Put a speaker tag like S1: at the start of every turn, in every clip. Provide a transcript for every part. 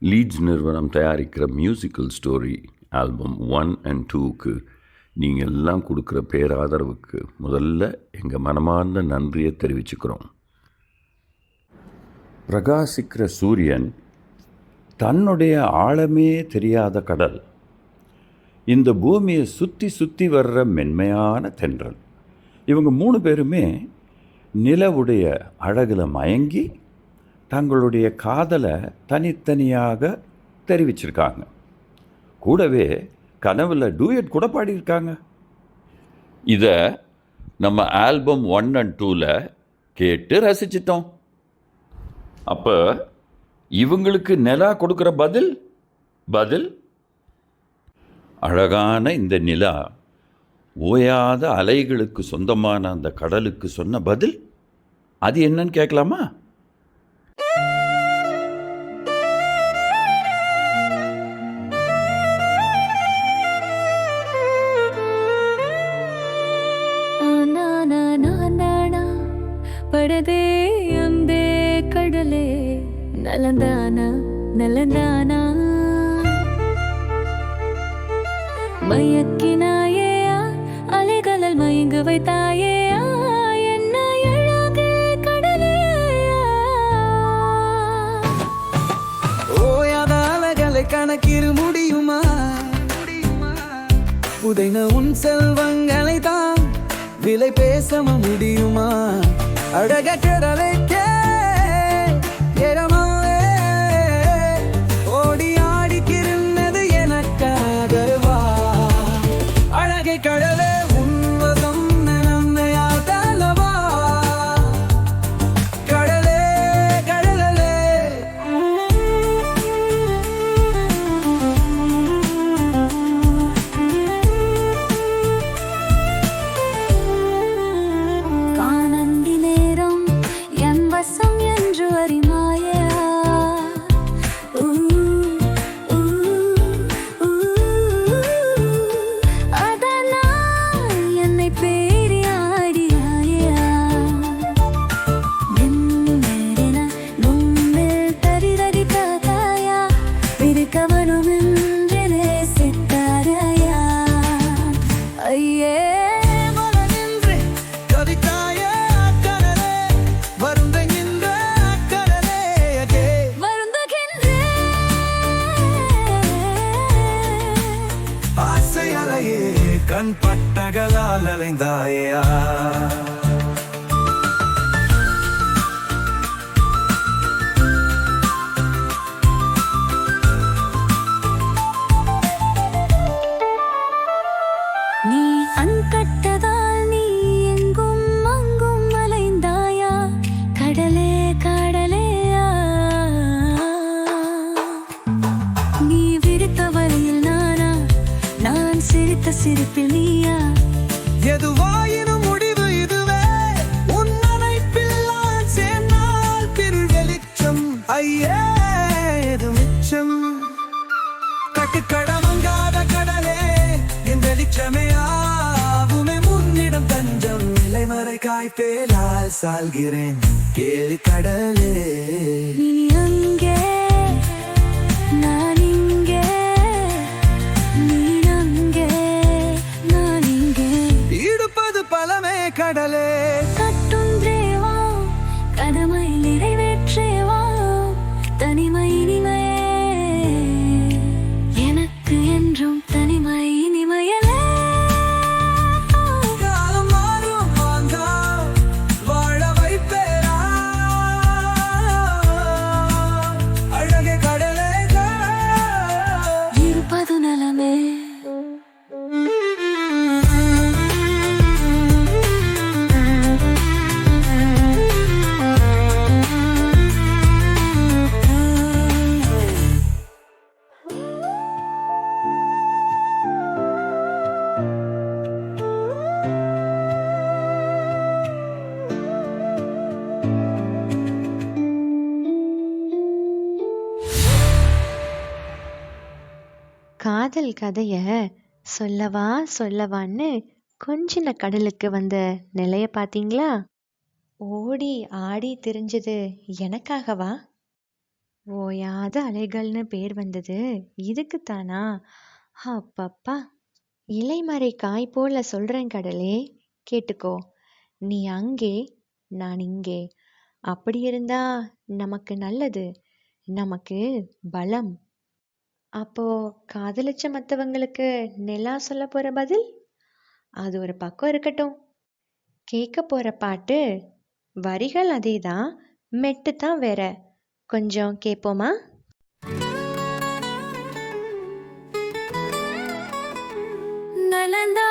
S1: Leads நிறுவனம் தயாரிக்கிற musical story album one and டூக்கு நீங்கள் எல்லாம் கொடுக்குற பேராதரவுக்கு முதல்ல எங்கள் மனமார்ந்த நன்றியை தெரிவிச்சுக்கிறோம். பிரகாசிக்கிற சூரியன் தன்னுடைய ஆழமே தெரியாத கடல். இந்த பூமியை சுற்றி சுற்றி வர்ற மென்மையான தென்றல். இவங்க மூணு பேருமே நிலவுடைய அழகில் மயங்கி தங்களுடைய காதலை தனித்தனியாக தெரிவிச்சிருக்காங்க. கூடவே கனவில் டூயட் கூட பாடியிருக்காங்க. இதை நம்ம ஆல்பம் ஒன் அண்ட் டூவில் கேட்டு ரசிச்சிட்டோம். அப்போ இவங்களுக்கு நிலா கொடுக்குற பதில்? பதில்? அழகான இந்த நிலா ஓயாத அலைகளுக்கு சொந்தமான அந்த கடலுக்கு சொன்ன பதில்? அது என்னன்னு கேட்கலாமா?
S2: படதே அம்பே கடலே. நலந்தானா நலந்தானா மயக்கினாயே அலைகளல் மயங்கு வைத்தாயே.
S3: கணக்கிரு முடியுமா? புதைன உன் செல்வங்களை தான் விலை பேசம முடியுமா? அழக கடலை இலைமறை காய்ப்பேலால் சால்கிறேன். கேளு கடலே.
S2: நீ அங்கே நான் இங்கே நீ அங்கே நான் இங்கே.
S3: இடுப்பது பலமே கடலே.
S4: கதைய சொல்லவா சொல்லவான்னு கொஞ்சின கடலுக்கு வந்த நிலைய பாத்தீங்களா? ஓடி ஆடி திரிஞ்சது எனக்காகவா? ஓயாத அலைகள்னு பேர் வந்தது இதுக்குத்தானா? அப்பப்பா இலைமறை காய் போல சொல்றேன் கடலே கேட்டுக்கோ. நீ அங்கே நான் இங்கே. அப்படி இருந்தா நமக்கு நல்லது நமக்கு பலம். அப்போ காதலிச்ச மற்றவங்களுக்கு நிலா சொல்ல போற பதில்? அது ஒரு பக்கம் இருக்கட்டும். கேட்க போற பாட்டு வரிகள் அதே தான் மெட்டு தான் வேற. கொஞ்சம் கேட்போமா?
S2: நலந்தா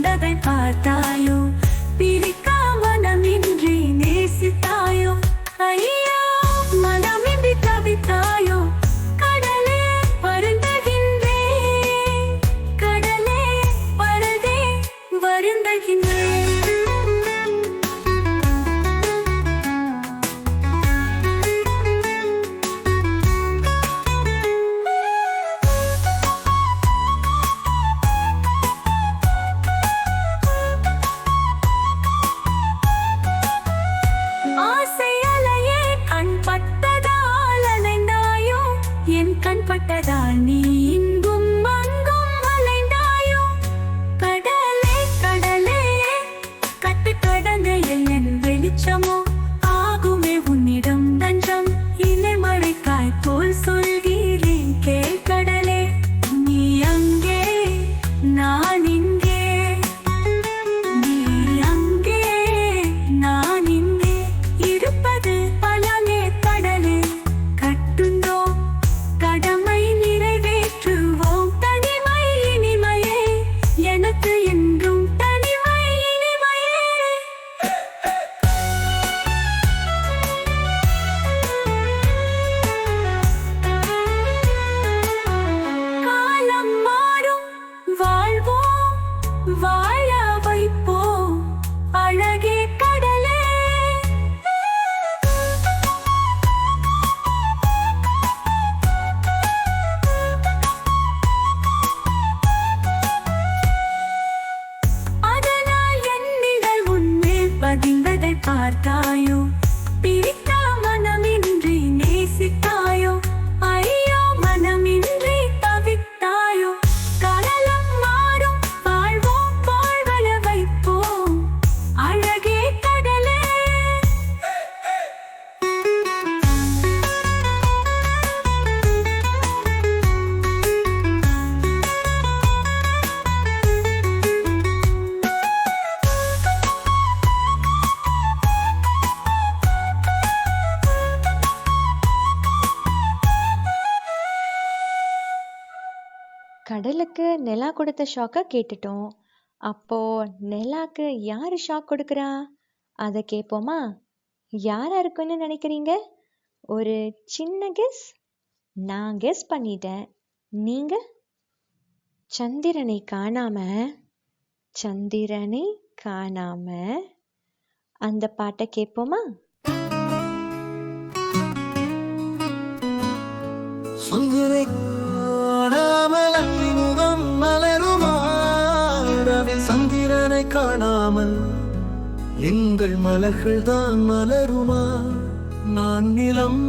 S2: கொண்டதை பார்த்தாயோ? பிரி பார்த்தாயோ பிரித்தா
S4: கடலுக்கு நிலா கொடுத்த ஷாக்கை கேட்டுட்டோம். அப்போ நிலாக்கு யார் ஷாக் கொடுக்குறா? அதை கேட்போமா யாரா இருக்குன்னு நினைக்கிறீங்க? ஒரு சின்ன கெஸ் நான் கெஸ் பண்ணிட்டேன். நீங்க? சந்திரனை காணாம? சந்திரனை காணாம? அந்த பாட்டை கேட்போமா
S5: சந்திரனை சந்திரனை காணாமல் எங்கள் மலர்கள் தான் மலருமா? நான் நிலம்.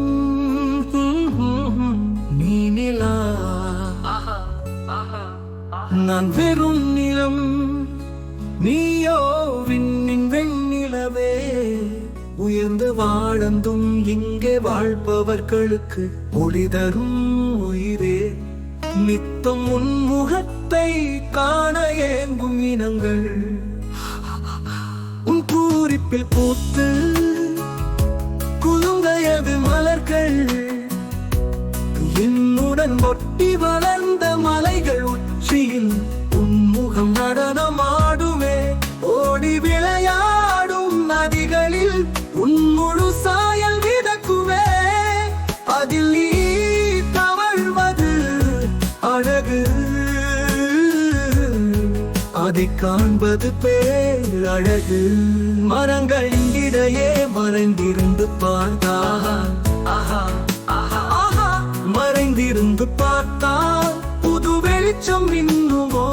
S5: நீ நிலா. நான் வெறும் நிலம். நீயோ விண்ணின் வெண்ணிலவே. உயர்ந்து வாழந்தும் இங்கே வாழ்பவர்களுக்கு ஒளி தரும் உயிரே. நித்தம் உன் முகத்தை காண ஏங்கும் இனங்கள். உன் பூரிப்பில் பூத்து குலுங்கையது மலர்கள்? என்னுடன் ஒட்டி வளர்ந்த மலைகள் உச்சியில் உன்முகம் நடனமா? காண்பது பேரழகு மரங்கள் இடையே மறைந்திருந்து பார்த்தா மறைந்திருந்து பார்த்தால் புது வெளிச்சம் இன்னுமோ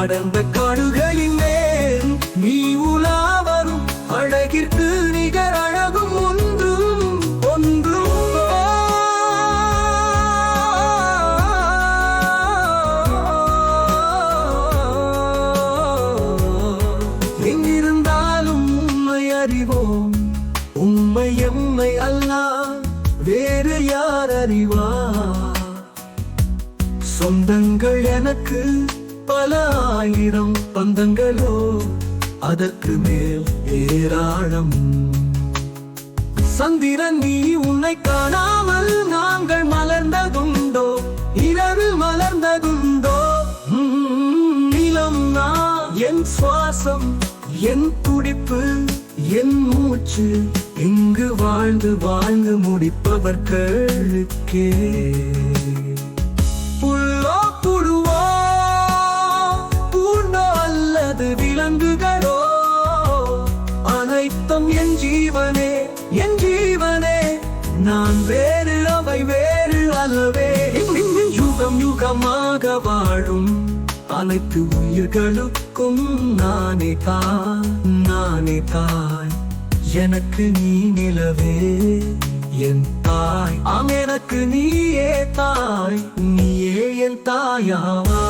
S5: அடர்ந்த காடுகளின் மேல் நீ உலா வரும் அழகிற்கு பல ஆயிரம் பந்தங்களோ அதற்கு மேல் ஏராளம். சந்திரன் நீ உன்னை காணாமல் நாங்கள் மலர்ந்ததுண்டோ இரவு மலர்ந்ததுண்டோ? நிலம் நான் என் சுவாசம் என் துடிப்பு என் மூச்சு. இங்கு வாழ்ந்து வாழ்ந்து முடிப்பவர்களுக்கே அல்லது விலங்குகளோ? அனைத்தும் என் ஜீவனே என் ஜீவனே. நான் வேறு அவை வேறு அல்லவே. யுகம் யுகமாக வாழும் அனைத்து உயிர்களுக்கும் நானே தான் நானே தாய் எனக்கு நீ நிலவே என் தாய். ஆம் எனக்கு நீயே தாய் நீயே என் தாயாவா?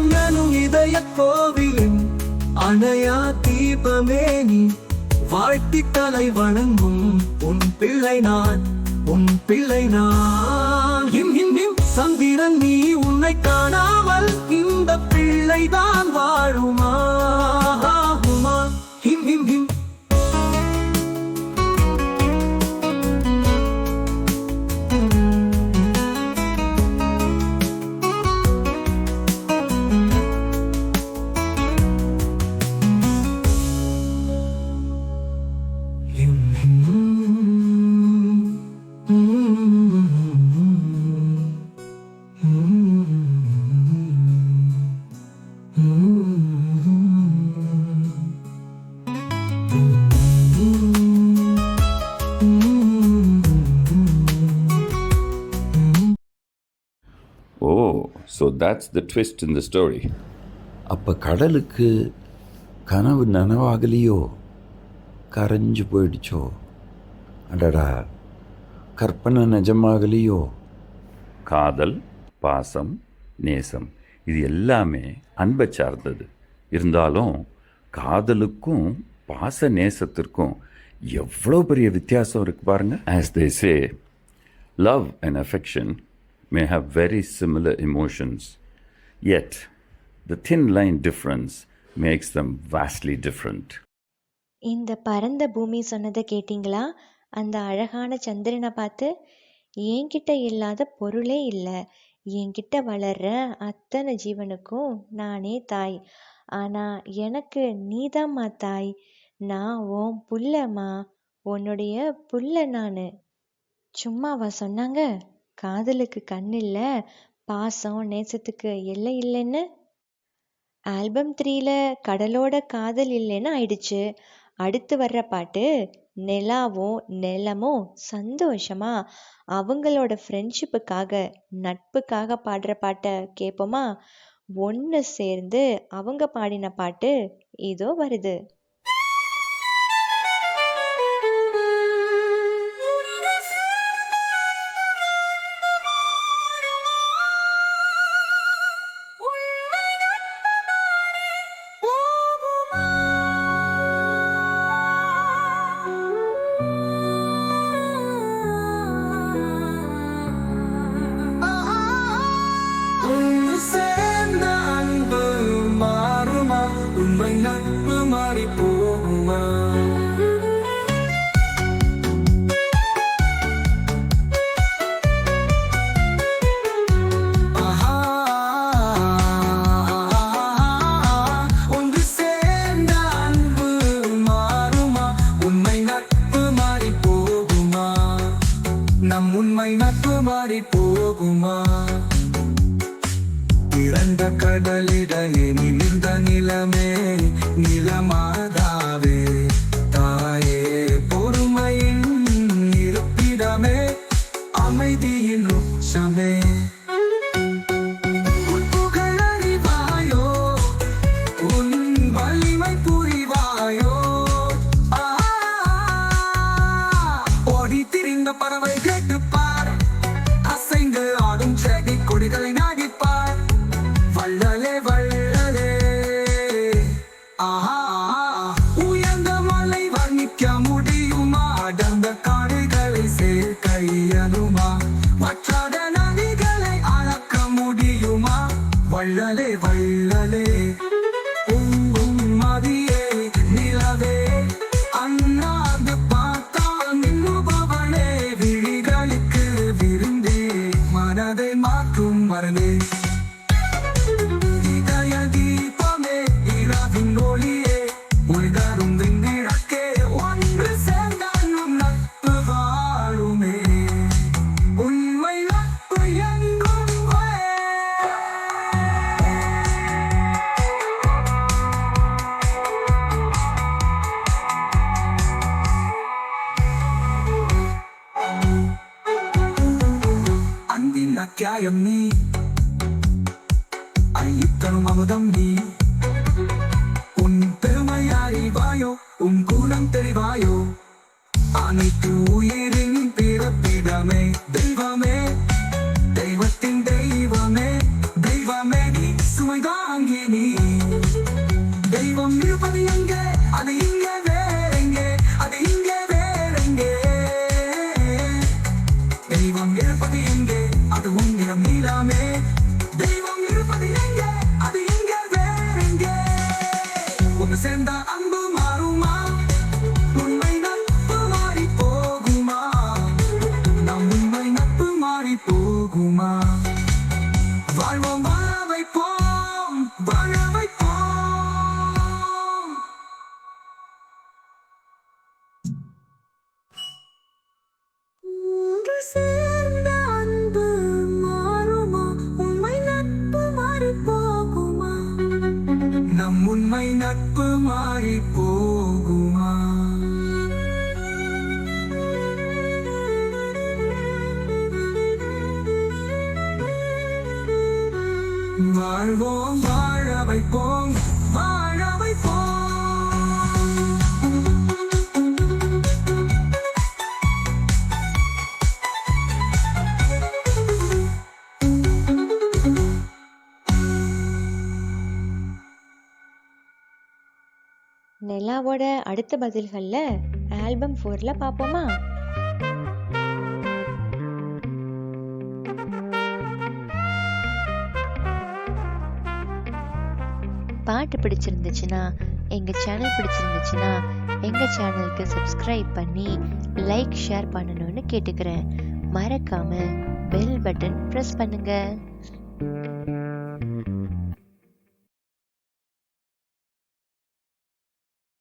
S5: என் உள்ளம் எனும் இதய கோவிலின் அணையா தீபமே நீ. வாழ்த்தி தலை வணங்கும் உன் பிள்ளை நான் உன் பிள்ளை நான். இம் இம் சந்திரன் நீ உன்னை காணாமல் இந்த பிள்ளைதான் வாழுமா?
S1: That's the twist in the story அப்போ கடலுக்கு கனவு நனவாகலையோ? கரைஞ்சு போயிடுச்சோ? அடடா கற்பனை நிஜமாகலையோ? காதல் பாசம் நேசம் இது எல்லாமே அன்பை சார்ந்தது. இருந்தாலும் காதலுக்கும் பாச நேசத்திற்கும் எவ்வளோ பெரிய வித்தியாசம் இருக்கு பாருங்க. As they say Love and affection may have very similar emotions, yet the thin line difference makes them vastly different.
S4: இந்த பரந்த பூமி சொன்னதை கேட்டிங்களா? அந்த அழகான சந்திரனை பார்த்து என்கிட்ட இல்லாத பொருளே இல்லை. என்கிட்ட வளர்ற அத்தனை ஜீவனுக்கும் நானே தாய். ஆனால் எனக்கு நீதாம்மா தாய். நான் உன் புள்ளம்மா. உன்னுடைய புள்ள நான். சும்மாவா சொன்னாங்க? காதலுக்கு கண் இல்லை பாசம் நேசத்துக்கு எல்லை இல்லைன்னு? ஆல்பம் த்ரீல கடலோட காதல் இல்லைன்னு ஆயிடுச்சு. அடுத்து வர்ற பாட்டு நிலாவும் நிலமும் சந்தோஷமா அவங்களோட ஃப்ரெண்ட்ஷிப்புக்காக நட்புக்காக பாடுற பாட்டை கேட்போமா ஒன்று சேர்ந்து அவங்க பாடின பாட்டு இதோ வருது.
S6: ஆடி போகுமா? இழந்த கடலிடையே நிமிர்ந்த நிலமே நிலமாதாவே. Angelina. சேர்ந்த அன்பு மாறுமா? உண்மை நட்பு மாறி போகுமா? நம் உண்மை நட்பு மாறி போ
S4: நிலாவோட அடுத்த பதில்களில் ஆல்பம் ஃபோரில் பார்ப்போமா பாட்டு பிடிச்சிருந்துச்சுன்னா எங்கள் சேனல் பிடிச்சிருந்துச்சுன்னா எங்கள் சேனலுக்கு சப்ஸ்கிரைப் பண்ணி லைக் ஷேர் பண்ணணும்னு கேட்டுக்கிறேன். மறக்காமல் பெல் பட்டன் ப்ரெஸ் பண்ணுங்கள்